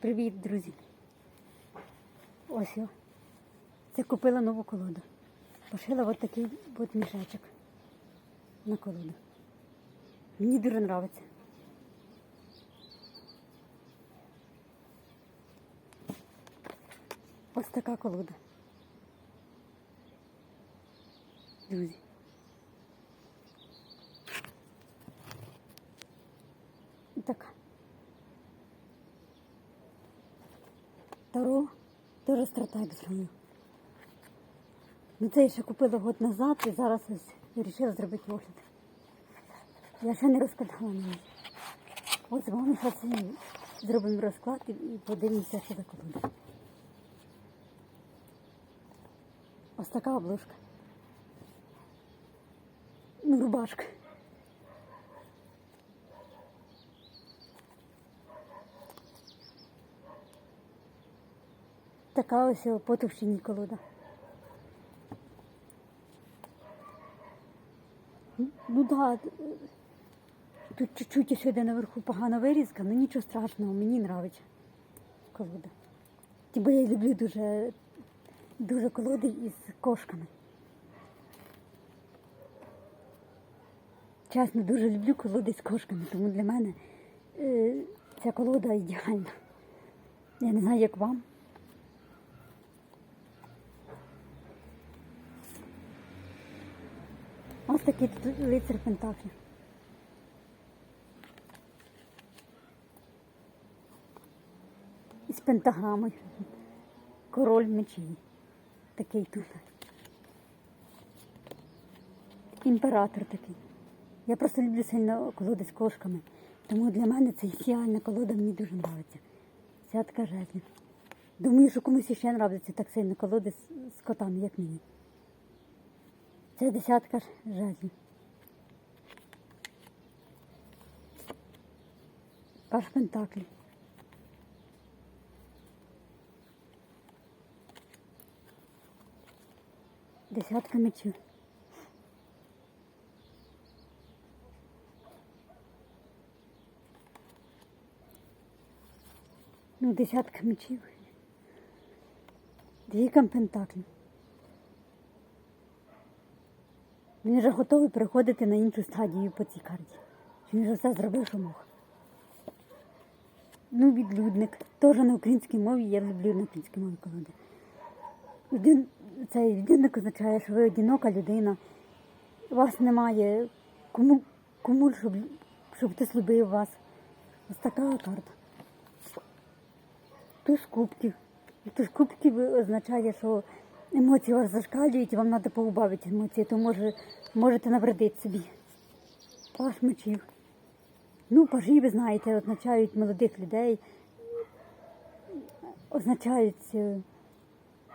Привіт, друзі. Ось я. Це купила нову колоду. Пошила от такий от мішечок на колоду. Мені дуже подобається. Ось така колода. Друзі. Така. Таро теж стратег зробив. Ну це я ще купила год назад і зараз ось вирішила зробити огляд. Я ще не розкладала навіть. От з вами зробимо розклад і подивимося, що за колода. Ось така обложка. Ну, рубашка. Така ось о, потовщині колода. Ну так, да, тут чуть-чуть ще йде наверху погана вирізка, ну нічого страшного, мені подобається колода. Бо я люблю дуже, дуже колоди із кошками. Чесно, дуже люблю колоди з кошками, тому для мене е, ця колода ідеальна. Я не знаю, як вам. Ось такий тут лицар Пентаклів. Із пентаграмою. Король мечей. Такий тут. Імператор такий. Я просто люблю сильно колоди з кошками. Тому для мене це ідеальна колода, мені дуже подобається. Цятка жезлів. Думаю, що комусь ще подобається так сильно колоди з котами, як мені. Це десятка ж жезлів. Паш Пентаклі. Десятка мечів. Ну, десятка мечів. Двійка пентаклів. Він вже готовий переходити на іншу стадію по цій карті. Він вже все зробив, що мог. Ну, відлюдник. Теж на українській мові, я люблю на українській мові колоди. Відлюд... Цей відлюдник означає, що ви одинока людина. Вас немає кому, кому щоб, щоб хтось любив вас. Ось така карта. Туз кубків. Туз кубків означає, що емоції вас зашкалюють, і вам треба поубавити емоції, то може, можете навредити собі. Паш мечів. Ну, пажі, ви знаєте, означають молодих людей, означають е,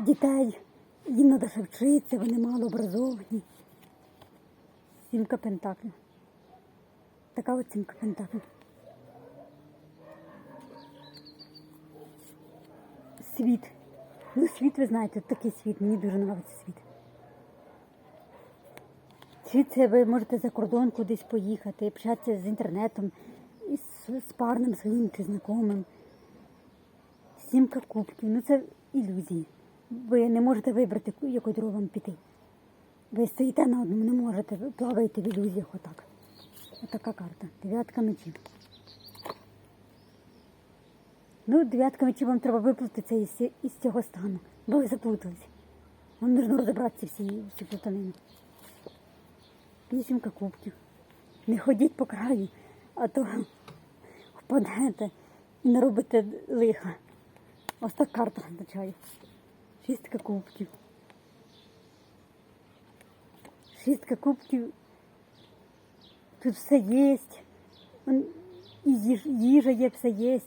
дітей, їм треба ще вчитися, вони мало. Сімка пентаклів. Така от сімка пентаклів. Світ. Ну, світ, ви знаєте, такий світ, мені дуже подобається світ. Світ це ви можете за кордон кудись поїхати, общатися з інтернетом, із, з парним своїм чи знайомим. Сімка кубків, ну це ілюзії. Ви не можете вибрати, яку дорогу вам піти. Ви стоїте на одному, не можете, ви плаваєте в ілюзіях отак. Отака карта. Дев'ятка мечів. Ну, дев'ятка мечів вам треба виплутатися із, із цього стану, бо ви заплутались. Вам потрібно розібратися всі, всі плутанини. Вісімка кубків. Не ходіть по краю, а то впадете і наробите лиха. Ось так карта означає. Шістка кубків. Шістка кубків. Тут все є. І їжа є, все є.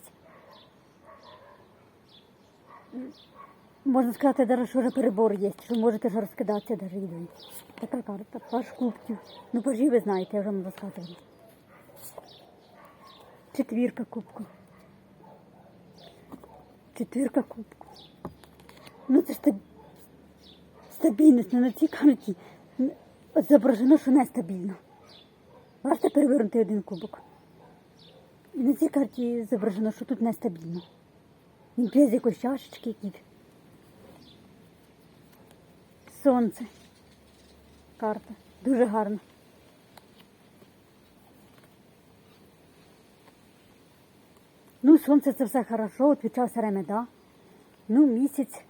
Можна сказати, що вже перебор є, що можете вже розкидатися навіть їдою. Така карта, паш кубків. Ну, пажі ви знаєте, я вже вам розказувала. Четвірка кубку. Четвірка кубку. Ну це ж стаб- стабільність, ну на цій карті зображено, що нестабільно. Бачите перевернути один кубок. І на цій карті зображено, що тут нестабільно. Він п'є з якоїсь чашечки кіт. Сонце. Карта. Дуже гарна. Ну, сонце це все хорошо, от почався ремеда. Ну, місяць.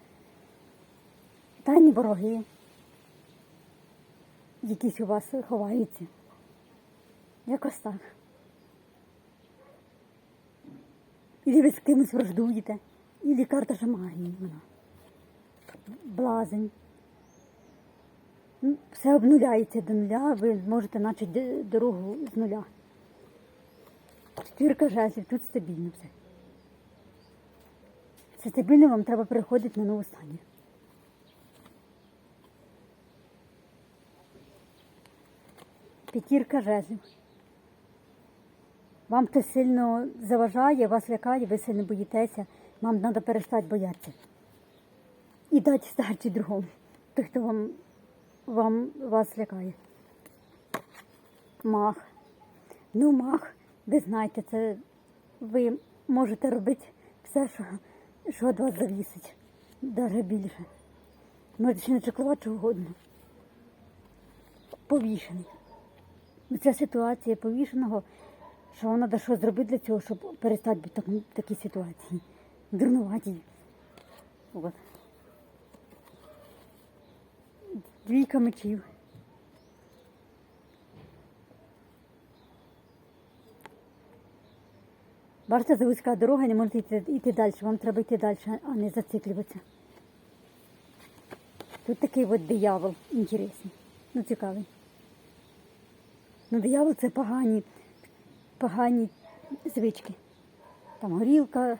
Тайні вороги. Якісь у вас ховаються. Якось так. Ілі ви з кимось враждуєте, ілі карта шамагії вона. Блазень. Ну, Все обнуляється до нуля, ви можете начати дорогу з нуля. Четвірка жезлів, тут стабільно все. Все стабільно вам треба переходити на нову стадію. П'ятірка жезлів. Вам хтось сильно заважає, вас лякає, ви сильно боїтеся, вам треба перестати боятися. І дати старчі другому, той, хто вам, вам вас лякає. Мах. Ну, мах, ви знаєте, це ви можете робити все, що, що від вас завісить, навіть більше. Можете ще не чекувати чого угодно. Повішений. Ця ситуація повішеного, що треба щось зробити для цього, щоб перестати бути в такій ситуації. Дурнуваті. От. Двійка мечів. Бачите, це вузька дорога, не можете йти, йти далі. Вам треба йти далі, а не зациклюватися. Тут такий от диявол інтересний. Ну, цікавий. Ну, диявол це погані, погані звички. Там горілка.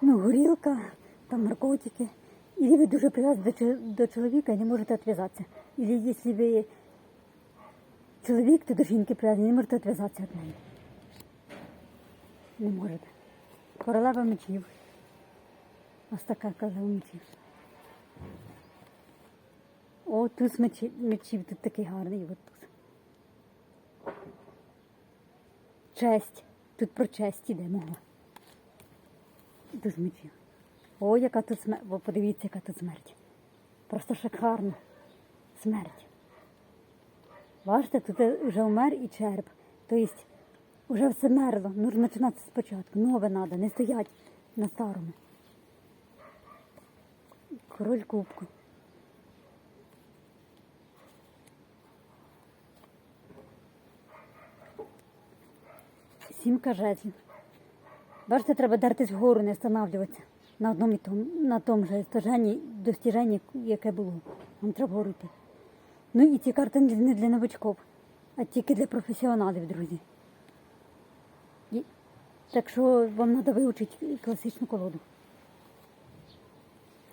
Ну, горілка, там наркотики. Ілі ви дуже прив'язані до, чоловіка і не можете відв'язатися. Ілі якщо ви чоловік, то до жінки прив'язані, не можете відв'язатися від неї. Не можете. Королева мечів. Ось така королева мечів. О, туз мечів, мечів тут такий гарний. От туз. Честь. Тут про честь іде мова. Туз мечів. О, яка тут смерть. Подивіться, яка тут смерть. Просто шикарна смерть. Бачите, тут вже вмер і череп. Тобто вже все мерло. Нужно починати спочатку. Нове треба, не стоять на старому. Король кубку. Сімка жезлів. Бачите, треба дертись вгору, не встановлюватися на одному і тому, на тому же стоженні, достіженні, яке було. Вам треба вгору. Ну і ці карти не не для новачків, а тільки для професіоналів, друзі. І, так що вам треба вивчити класичну колоду.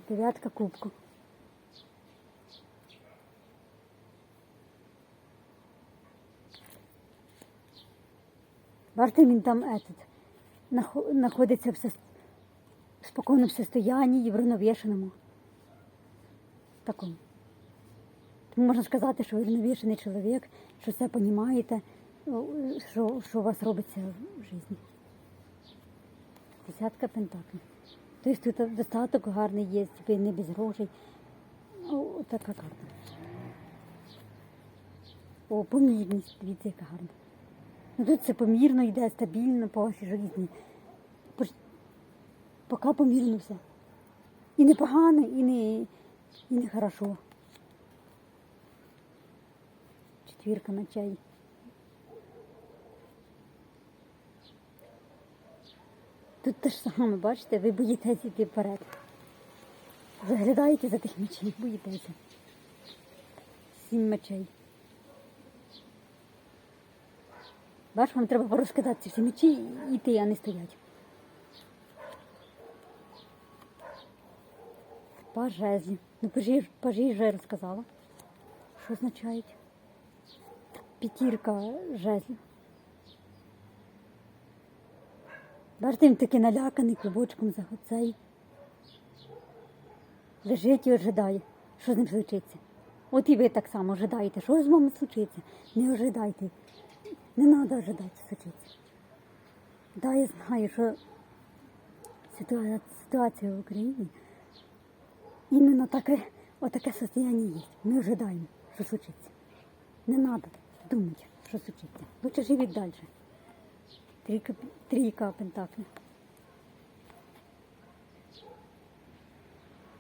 Дев'ятка кубку. Бачите, він там этот, знаходиться в, сос- в спокійному состоянні і в рівновішеному. Такому. Тому можна сказати, що ви рівновішений чоловік, що все розумієте, що, що у вас робиться в житті. Десятка пентаклів. Тобто тут достаток гарний є, ви не без грошей. О, така карта. О, помірність, дивіться, яка гарна. Тут це помірно йде, стабільно по житті. Поки помірно все. І не погано, і не, і не хорошо. Четвірка мечей. Тут те ж саме, бачите, ви боїтеся йти вперед. Заглядаєте за тих мечей, боїтеся. Сім мечей. Бач, вам треба порозкидати всі мечі і йти, а не стоять. Пажезі. Ну, пажі, пажі вже розказала. Що означають? П'ятірка жезлів. Бачите, він такий наляканий клубочком за цей. Лежить і ожидає, що з ним случиться. От і ви так само ожидаєте, що з вами случиться. Не ожидайте. Не треба ожидати сучитися. Да, я знаю, що ситуація, в Україні іменно таке, отаке состояние є. Ми ожидаємо, що случиться. Не треба думати, що случиться. Лучше живіть далі. Трійка, трійка пентаклів.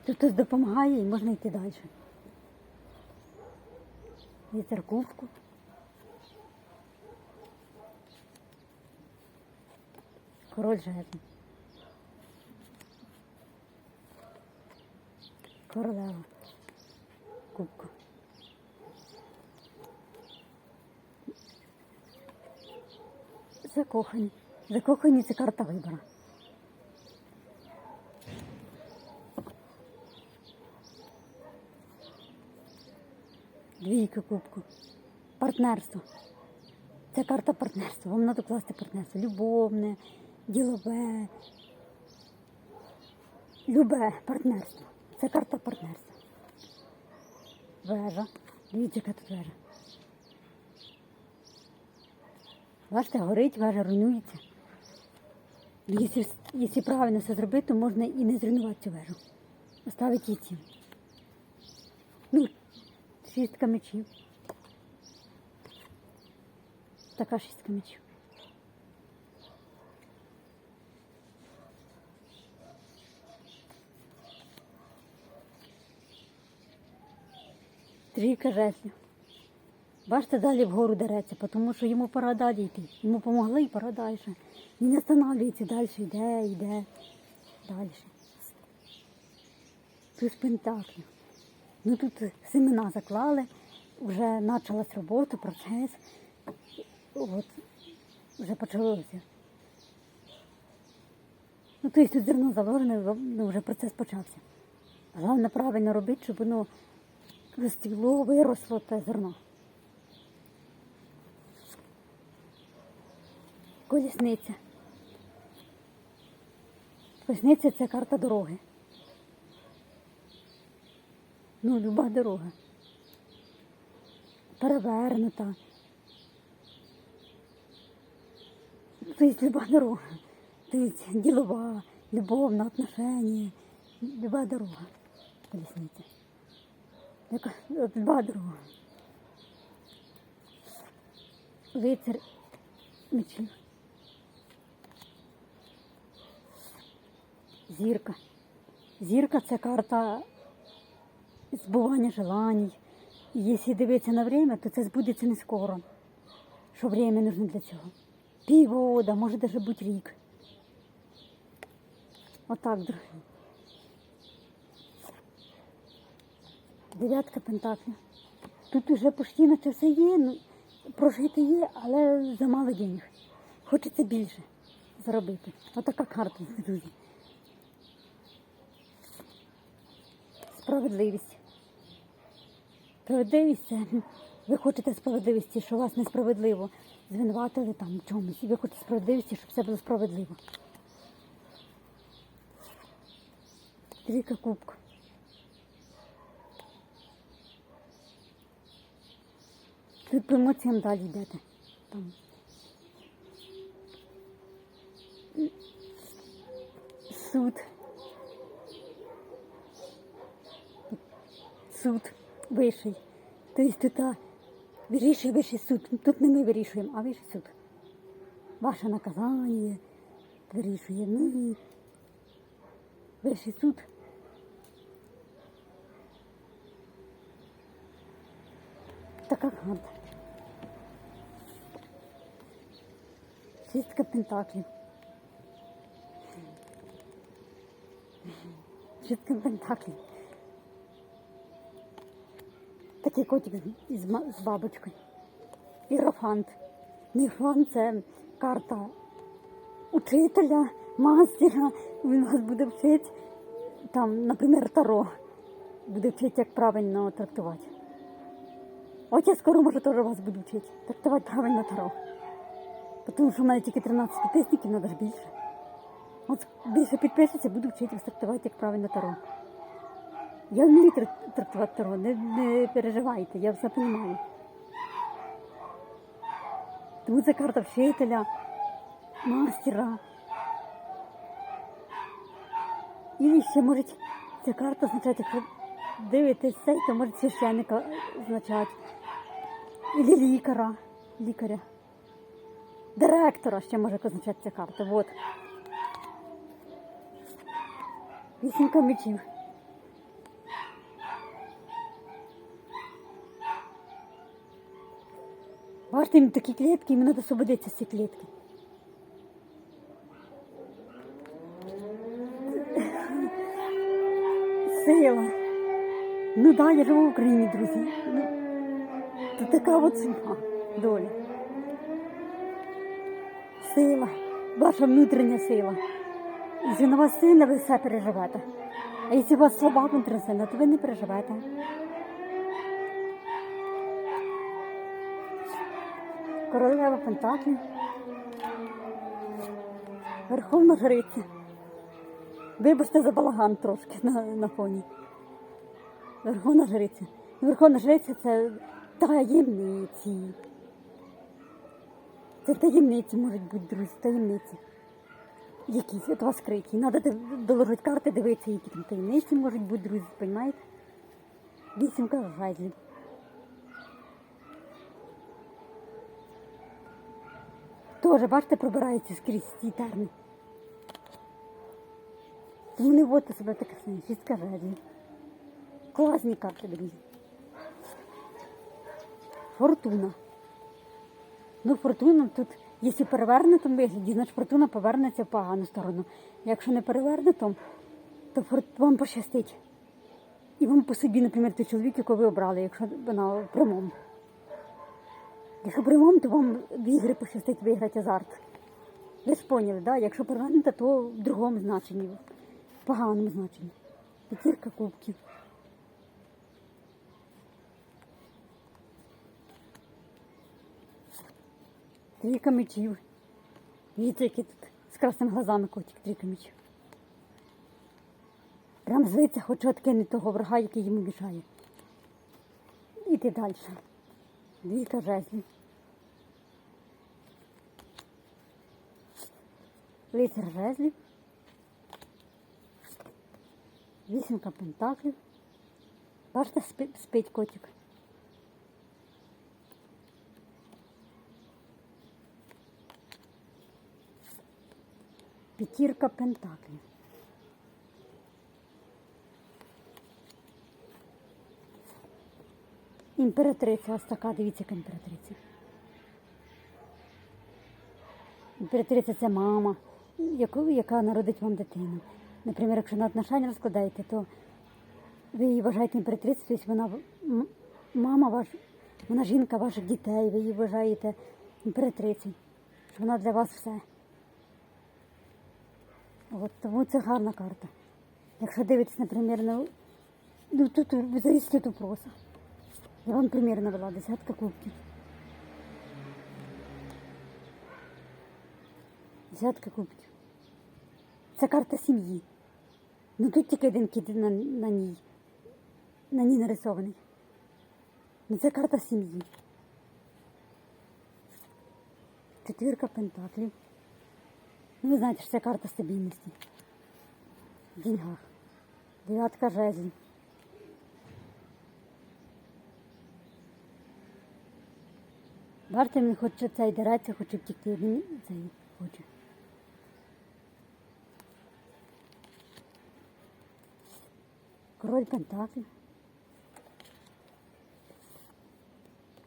Тут хтось допомагає і можна йти далі. І церковку. Король жезлів. Королева. Кубка. Закохані. Закохані це карта вибору. Двійка кубку. Партнерство. Це карта партнерства. Вам треба класти партнерство. Любовне, ділове. Любе партнерство. Це карта партнерства. Вежа. Дивіться, яка тут вежа. Бачите, горить, вежа руйнується. Якщо, якщо правильно все зробити, то можна і не зруйнувати цю вежу. Оставити її цілу. Ну, шістка мечів. Така шістка мечів. Трійка жезлів. Бачите, далі вгору дереться, тому що йому пора далі йти. Йому помогли і пора далі. Він не останавливається, далі йде, йде, далі. Тут пентаклів. Ну тут семена заклали, вже почалась робота, процес. От, вже почалося. Ну, тобто тут зерно заложене, ну, вже процес почався. Головне правильно робити, щоб воно розцвіло, виросло те зерно. Колісниця. Колісниця це карта дороги. Ну, люба дорога. Перевернута. Тобто люба дорога. Тобто ділова, любовна, отношення. Люба дорога. Колісниця. Дорога. Лицар мечів. Зірка. Зірка це карта збування желань. І якщо дивитися на время, то це збудеться не скоро. Що время нужно для цього. Півгода, може навіть бути рік. Отак, друзі. Дев'ятка пентаклів. Тут уже почти наче все є, ну, прожити є, але замало денег. Хочеться більше заробити. Отака карта, друзі. Справедливість. Справедливість це ви хочете справедливості, що вас несправедливо звинуватили там чомусь. Ви хочете справедливості, щоб все було справедливо. Трійка кубка. Тут по далі йдете. Там. Суд. Суд вищий. Тобто тут вирішує вищий суд. Тут не ми вирішуємо, а вищий суд. Ваше наказання вирішує. Ну і вищий суд. Така карта. Шістка пентаклів. Шістка пентаклів. Такий котик з, з, бабочкою. Іерофант. Іерофант це карта учителя, мастера. Він вас буде вчити, там, наприклад, таро. Буде вчити, як правильно трактувати. От я скоро, може, теж вас буду вчити. Трактувати правильно таро. Тому що в мене тільки 13 підписників, треба ж більше. От більше підписується, буду вчити вас трактувати, як правильно таро. Я вмію трактувати таро, не, не переживайте, я все розумію. Тому це карта вчителя, мастера. І ще може ця карта означати, якщо дивитесь цей, то може священника означати. Ілі лікаря. Лікаря. Директора ще може означати ця карта. Вот. Вісімка мечів. Бачите, їм такі клітки, їм треба освободитися з клітки. Сила. Ну да, я живу в Україні, друзі. Ну, то така от судьба, доля. Сила, ваша внутрішня сила. Якщо на вас сильна, ви все переживете. А якщо у вас слаба внутрішня сила, то ви не переживете. Королева Пентаклі. Верховна жриця. Вибачте за балаган трошки на, на фоні. Верховна жриця. Верховна жриця це таємниці. Це таємниці можуть бути, друзі, таємниці. Якісь от вас скриті. Треба доложити карти, дивитися, які там таємниці можуть бути, друзі, розумієте? Вісімка жайзлів. Тоже, бачите, пробирається скрізь ці терни. Тому не вводьте себе таке сне, шістка жезлів. Класні карти, друзі. Фортуна. Ну, фортуна тут, якщо перевернутому вигляді, значить фортуна повернеться в погану сторону. Якщо не перевернутом, то вам пощастить. І вам по собі, наприклад, той чоловік, якого ви обрали, якщо вона прямому. Якщо прямому, то вам в ігри пощастить виграти азарт. Ви ж поняли, да? Якщо перевернута, то в другому значенні, в поганому значенні. П'ятірка кубків. Трійка мечів. Дивіться, який тут з красними глазами котик, трійка мечів. Прям злиться, хоче откинути того врага, який йому мішає. Іти далі. Двійка жезлів. Лицар жезлів. Вісімка пентаклів. Бачите, спить котик. П'ятірка пентаклів. Імператриця ось така, дивіться, яка імператриця. Імператриця це мама, яку, яка народить вам дитину. Наприклад, якщо на отношення розкладаєте, то ви її вважаєте імператрицею, тобто вона мама ваш, вона жінка ваших дітей, ви її вважаєте імператрицею. Що вона для вас все. От тому це гарна карта. Якщо дивитесь, наприклад, на ну тут зависить від вопроса. Я вам примір навела, десятка кубків. Десятка кубків. Це карта сім'ї. Ну тут тільки один кіт на, на ній. На ній нарисований. Ну це карта сім'ї. Четвірка пентаклів. Ну, ви знаєте, що це карта стабільності. В деньгах. Дев'ятка жезлів. Бачите, він хоче цей дереться, хоче втікти. Він цей хоче. Король пентаклів.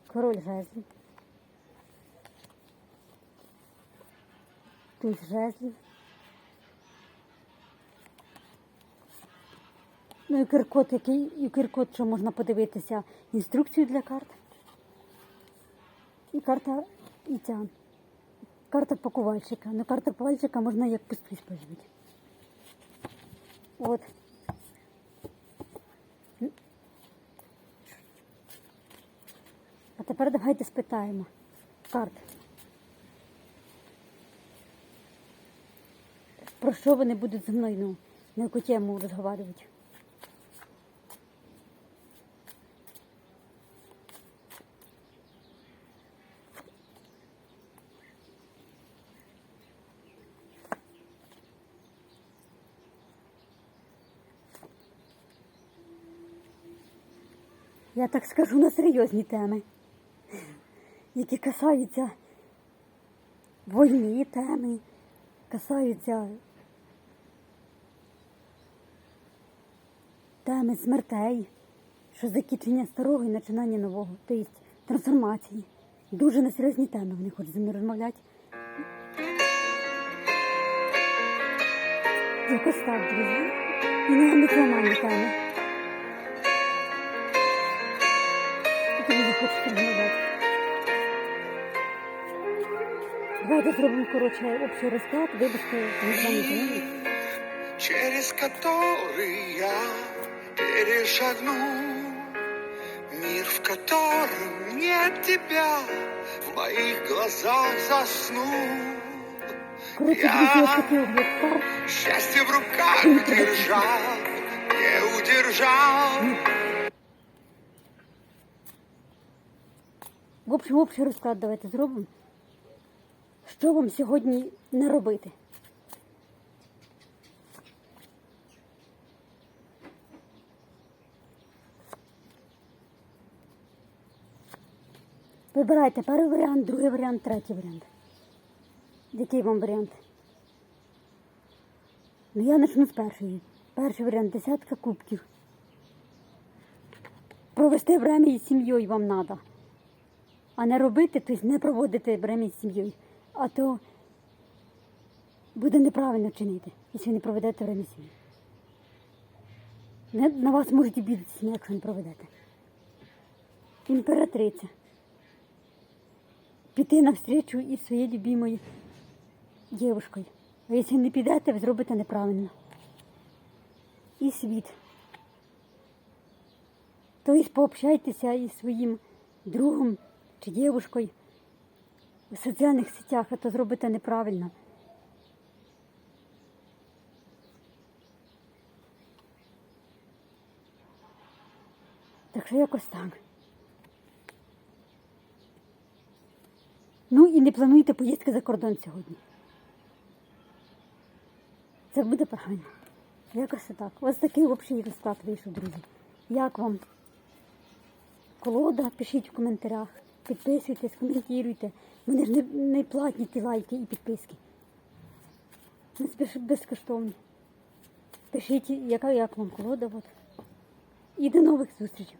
Король жезлів. Туз жезлів. Ну і киркот, який, і киркот, що можна подивитися інструкцію для карт. І карта і ця. Карта пакувальщика. Ну, карта пакувальщика можна як пустий споживати. От. А тепер давайте спитаємо карт. про що вони будуть зі мною ну, на яку тему розговарювати. Я так скажу на серйозні теми, які касаються війни теми, касаються теми смертей, що закінчення старого і починання нового, тобто трансформації. Дуже на серйозні теми вони хочуть зі мною розмовляти. Якось так, друзі. І на емоціональні теми. Друзі, хочуть розмовляти. Давайте зробимо, коротше, общий розклад, вибачте, не через который я перешагну. Мир, в котором нет тебя, в моих глазах заснул. Огляд. Счастье в руках держал, не удержал. В общем, общий розклад давайте зробимо. Що вам сьогодні не робити? Вибирайте перший варіант, другий варіант, третій варіант. Який вам варіант? Ну я почну з першої. Перший варіант десятка кубків. Провести время із сім'єю вам треба. А не робити, тобто не проводити время з сім'єю. А то буде неправильно чинити, якщо не проведете время з сім'єю. На вас можуть обідатися, якщо не проведете. Імператриця. Піти навстрічу із своєю любимою дівчиною. А якщо не підете, ви зробите неправильно. І світ. Тобто пообщайтеся із своїм другом чи дівчиною в соціальних сетях, а то зробите неправильно. Так що якось так. Ну і не плануйте поїздки за кордон сьогодні. Це буде правильно. Якось так. Ось такий общий розклад вийшов, друзі. Як вам колода? Пишіть в коментарях. Підписуйтесь, коментуйте. Вони ж не, не платні ті лайки і підписки. Вони безкоштовні. Пишіть, яка як вам колода. От. І до нових зустрічей.